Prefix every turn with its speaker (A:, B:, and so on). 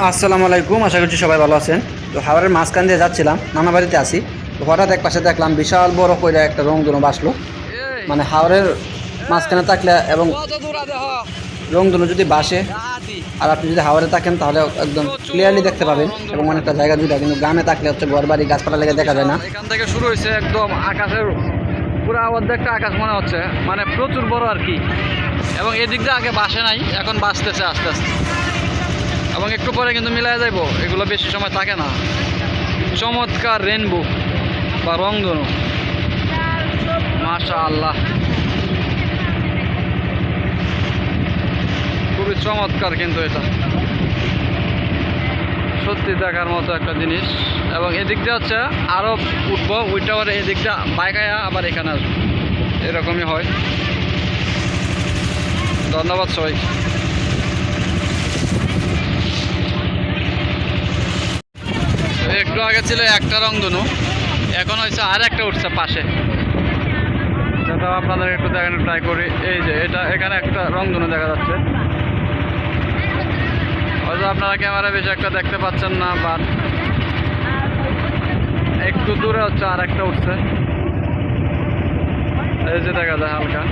A: আসসালামু আলাইকুম আশা করছি সবাই ভালো আছেন। তো হাওড়ের মাঝখান দিয়ে যাচ্ছিলাম নানা বাড়িতে আসি তো হঠাৎ এক পাশে দেখলাম বিশাল বড় কইরা একটা রং ধনু বাসলো। মানে হাওড়ের মাঝখানে থাকলে এবং রং ধনু যদি বাসে আর আপনি যদি হাওড়ে থাকেন তাহলে একদম ক্লিয়ারলি দেখতে পাবেন এবং অনেকটা জায়গা জুড়ে কিন্তু গ্রামে থাকলে হচ্ছে ঘর বাড়ি গাছপালা লেগে দেখা যায় না।
B: এখান থেকে শুরু হয়েছে একদম আকাশের পুরো অর্ধেকটা আকাশ মনে হচ্ছে। মানে প্রচুর বড় আর কি। এবং এদিক দিয়ে আগে বাসে নাই এখন বাসতেছে আস্তে আস্তে। এবং একটু পরে কিন্তু মিলাই যাইব। এগুলো বেশি সময় থাকে না। চমৎকার রেনবো বা রং রংধনু মাশা আল্লাহ খুবই চমৎকার কিন্তু এটা। সত্যি দেখার মতো একটা জিনিস। এবং এদিক দিয়ে হচ্ছে আরও উঠবো উঠতে আবার এদিক দিয়ে বাইক আয়া আবার এখানে আসব। এরকমই হয়। ধন্যবাদ সবাই একটু আগে ছিল একটা রংধনু, এখন হয়েছে আর একটা উঠছে পাশে। সেটা আপনাদের একটু দেখানোর ট্রাই করি। এই যে, এটা এখানে একটা রংধনু দেখা যাচ্ছে। হয়তো আপনারা ক্যামেরা বেশি একটা দেখতে পাচ্ছেন না, বাট একটু দূরে হচ্ছে আর একটা উঠছে। এই যে দেখা যায় হালকা।